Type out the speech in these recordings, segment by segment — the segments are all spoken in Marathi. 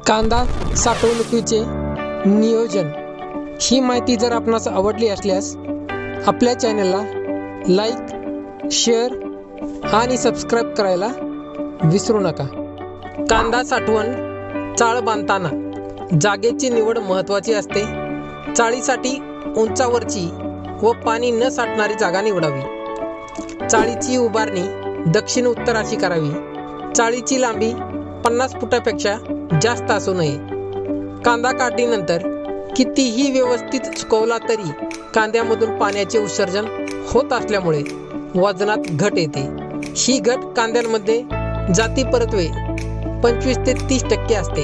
कांदा साठवणुकीचे नियोजन. ही माहिती जर आपणास आवडली असल्यास आपल्या चॅनलला लाईक शेअर आणि सबस्क्राईब करायला विसरू नका. कांदा साठवण चाळ बांधताना जागेची निवड महत्त्वाची असते. चाळीसाठी उंचावरची व पाणी न साठणारी जागा निवडावी. चाळीची उभारणी दक्षिण उत्तर अशी करावी. चाळीची लांबी पन्नास फुटापेक्षा जास्त असू नये. कांदा काढणीनंतर कितीही व्यवस्थित सुकवला तरी कांद्यामधून पाण्याचे उत्सर्जन होत असल्यामुळे वजनात घट येते. ही घट कांद्यांमध्ये जाती परतवे पंचवीस ते तीस टक्के असते.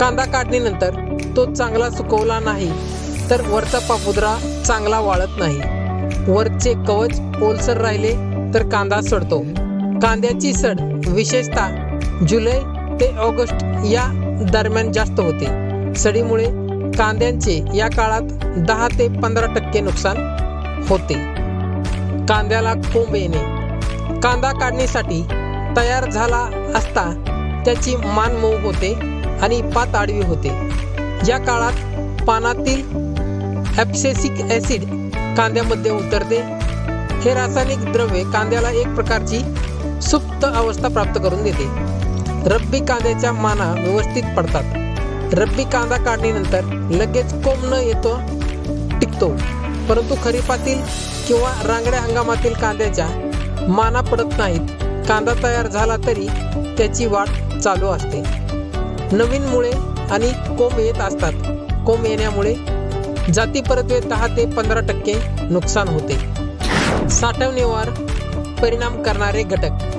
कांदा काढणीनंतर तो चांगला सुकवला नाही तर वरचा पापुद्रा चांगला वाळत नाही. वरचे कवच ओलसर राहिले तर कांदा सडतो. कांद्याची सड विशेषतः जुलै ते ऑगस्ट या दरम्यान जास्त होते. सडीमुळे कांद्यांचे या काळात दहा ते पंधरा टक्के नुकसान होते. कांद्याला कोंब येणे. कांदा काढणीसाठी तयार झाला असता त्याची मान मऊ होते आणि पात आडवी होते. या काळात पानातील ॲप्सेसिक ॲसिड कांद्यामध्ये उतरते. हे रासायनिक द्रव्य कांद्याला एक प्रकारची सुप्त अवस्था प्राप्त करून देते. रब्बी कांद्याच्या माना व्यवस्थित पडतात. रब्बी कांदा काढणीनंतर लगेच कोंब न येतो टिकतो. परंतु खरीपातील किंवा रांगड्या हंगामातील कांद्याच्या माना पडत नाहीत. कांदा तयार झाला तरी त्याची वाढ चालू असते. नवीन मुळे आणि कोंब येत असतात. कोंब येण्यामुळे जाती परतवे दहा ते पंधरा टक्के नुकसान होते. साठवणीवर परिणाम करणारे घटक.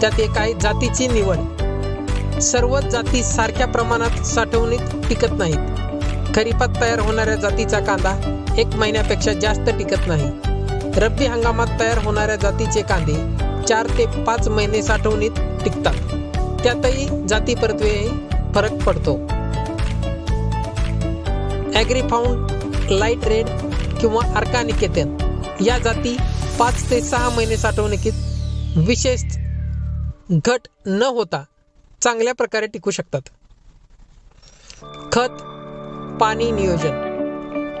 त्यात एक आहे जातीची निवड. सर्वच जाती सारख्या प्रमाणात साठवणीत टिकत नाहीत. खरीपात तयार होणाऱ्या जातीचा कांदा एक महिन्यापेक्षा जास्त टिकत नाही. रब्बी हंगामात तयार होणाऱ्या जातीचे कांदे चार ते पाच महिने साठवणीत टिकतात. त्यातही जाती परत्वे फरक पडतो. ॲग्रीफाऊंड लाइट रेड किंवा अर्कानिकेतन या जाती पाच ते सहा महिने साठवणुकीत विशेष घट न होता चांगल्या प्रकारे टिकू शकतात. खत पाणी नियोजन.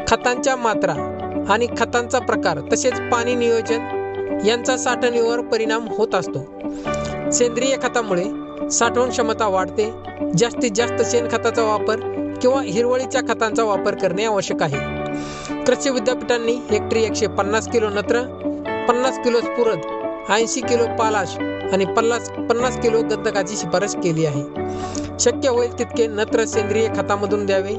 खतांच्या मात्रा आणि खतांचा प्रकार तसेच पाणी नियोजन यांचा साठवणीवर परिणाम होत असतो. सेंद्रिय खतामुळे साठवण क्षमता वाढते. जास्तीत जास्त शेणखताचा वापर किंवा हिरवळीच्या खतांचा वापर करणे आवश्यक आहे. कृषी विद्यापीठांनी हेक्टरी एकशे पन्नास किलो नत्र पन्नास किलो स्फुरद ऐंशी किलो पालाश आणि पन्नास पन्नास किलो गंधकाची शिफारस केली आहे. शक्य होईल तितके नत्र सेंद्रिय खतामधून द्यावे.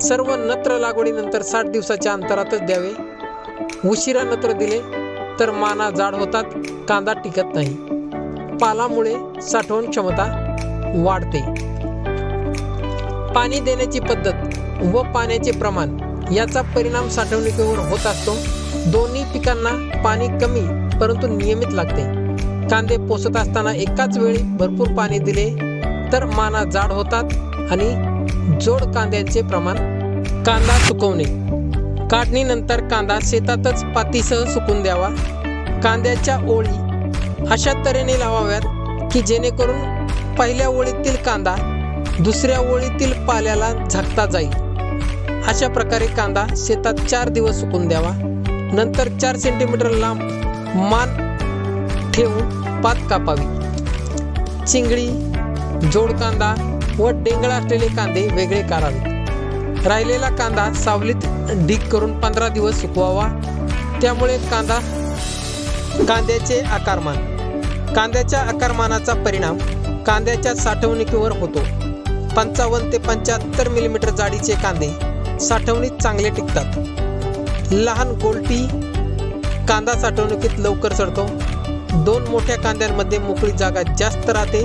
सर्व नत्र लागवडीनंतर साठ दिवसाच्या अंतरातच द्यावे. उशिरा नत्र दिले तर माना जाड होतात कांदा टिकत नाही. पालामुळे साठवण क्षमता वाढते. पाणी देण्याची पद्धत व पाण्याचे प्रमाण याचा परिणाम साठवणुकीवर होत असतो. दोन्ही पिकांना पाणी कमी परंतु नियमित लागते. कांदे पोसत असताना एकाच वेळी भरपूर पाणी दिले तर माना जाड होतात आणि जोड कांद्यांचे प्रमाण कांदा सुकवणे. काढणीनंतर कांदा शेतातच पातीसह सुकून द्यावा. कांद्याच्या ओळी अशा तऱ्हेने लावाव्यात की जेणेकरून पहिल्या ओळीतील कांदा दुसऱ्या ओळीतील पाल्याला झाकता जाईल. अशा प्रकारे कांदा शेतात चार दिवस सुकून द्यावा. नंतर चार सेंटीमीटर लांब मान ठेवून पात कापावी. चिंगळी जोड कांदा व डेंगळ असलेले कांदे वेगळे करावे. राहिलेला कांदा सावलीत ढीक करून पंधरा दिवस सुकवावा. त्यामुळे कांदा कांद्याचे आकारमान कांद्याच्या आकारमानाचा परिणाम कांद्याच्या साठवणुकीवर होतो. पंचावन्न ते पंच्याहत्तर मिलीमीटर जाडीचे कांदे साठवणीत चांगले टिकतात. लहान गोलटी कांदा साठवणुकीत लवकर चढतो दोन मोठ्या कांद्यांमध्ये मोकळी जागा जास्त राहते.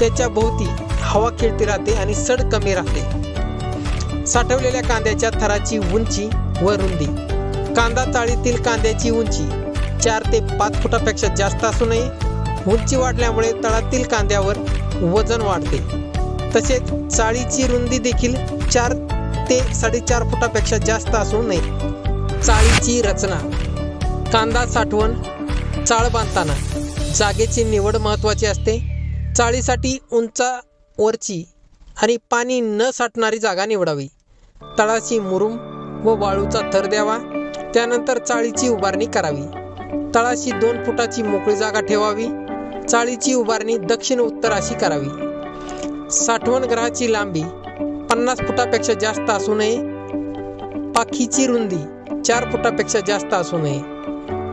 त्याच्या भोवती हवा खेळती राहते आणि सड कमी राहते. साठवलेल्या कांद्याच्या थराची उंची व रुंदी. कांदा चाळीतील कांद्याची उंची चार ते पाच फुटापेक्षा जास्त असू नये. उंची वाढल्यामुळे तळातील कांद्यावर वजन वाढते. तसेच चाळीची रुंदी देखील चार ते साडेचार फुटापेक्षा जास्त असू नये. चाळीची रचना. कांदा साठवण चाळ बांधताना. जागेची निवड महत्त्वाची असते. चाळीसाठी उंचा वरची आणि पाणी न साठणारी जागा निवडावी. तळाशी मुरुम व वाळूचा थर द्यावा. त्यानंतर चाळीची उभारणी करावी. तळाशी दोन फुटाची मोकळी जागा ठेवावी. चाळीची उभारणी दक्षिण उत्तर अशी करावी. साठवण ग्रहाची लांबी पन्नास फुटापेक्षा जास्त असू नये. पाखीची रुंदी चार फुटापेक्षा जास्त असू नये.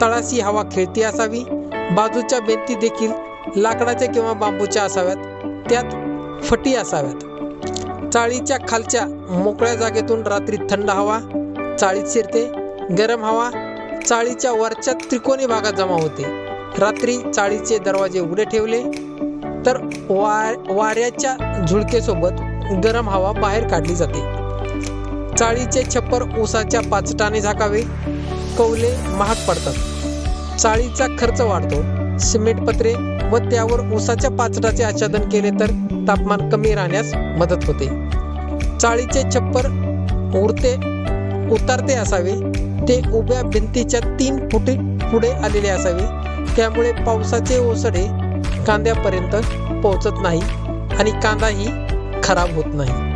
तळाशी हवा खेळती असावी. बाजूच्या भिंती देखील लाकडाच्या किंवा बांबूच्या असाव्यात. त्यात फटी असाव्यात. चाळीच्या खालच्या मोकळ्या जागेतून रात्री थंड हवा चाळीत शिरते गरम हवा चाळीच्या वरच्या त्रिकोणी भागात जमा होते. रात्री चाळीचे दरवाजे उघडे ठेवले तर वा वाऱ्याच्या झुळकेसोबत गरम हवा बाहेर काढली जाते. चाळीचे छप्पर ऊसाच्या पाचटाने झाकावे कौले महाग पडतात. चाळीचा खर्च वाढतो. सिमेंट पत्रे व त्यावर ऊसाच्या पाचटाचे आच्छादन केले तर तापमान कमी राहण्यास मदत होते. चाळीचे छप्पर उरते उतारते असावे. ते उभ्या भिंतीच्या तीन फुटी पुढे आलेले असावे. त्यामुळे पावसाचे ओसडे कांद्यापर्यंत पोहोचत नाही आणि कांदाही खराब होत नाही.